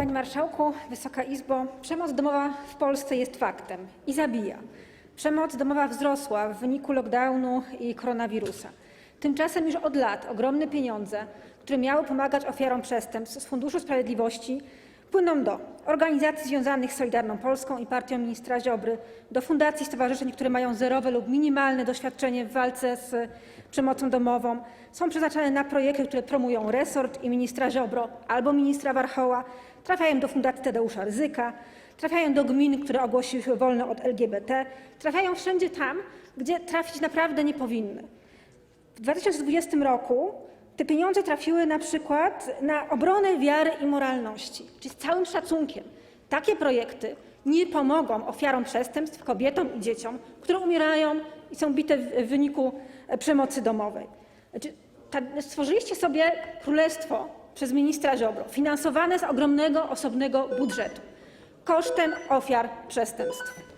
Panie Marszałku, Wysoka Izbo! Przemoc domowa w Polsce jest faktem i zabija. Przemoc domowa wzrosła w wyniku lockdownu i koronawirusa. Tymczasem już od lat ogromne pieniądze, które miały pomagać ofiarom przestępstw z Funduszu Sprawiedliwości, płyną do organizacji związanych z Solidarną Polską i partią ministra Ziobry, do fundacji stowarzyszeń, które mają zerowe lub minimalne doświadczenie w walce z przemocą domową, są przeznaczane na projekty, które promują resort i ministra Ziobro albo ministra Warchoła, trafiają do Fundacji Tadeusza Rydzyka, trafiają do gmin, które ogłosiły wolno od LGBT, trafiają wszędzie tam, gdzie trafić naprawdę nie powinny. W 2020 roku te pieniądze trafiły na przykład na obronę wiary i moralności. Czyli z całym szacunkiem, takie projekty nie pomogą ofiarom przestępstw, kobietom i dzieciom, które umierają i są bite w wyniku e, przemocy domowej. Znaczy, ta- stworzyliście sobie królestwo przez ministra Ziobro, finansowane z ogromnego, osobnego budżetu, kosztem ofiar przestępstw.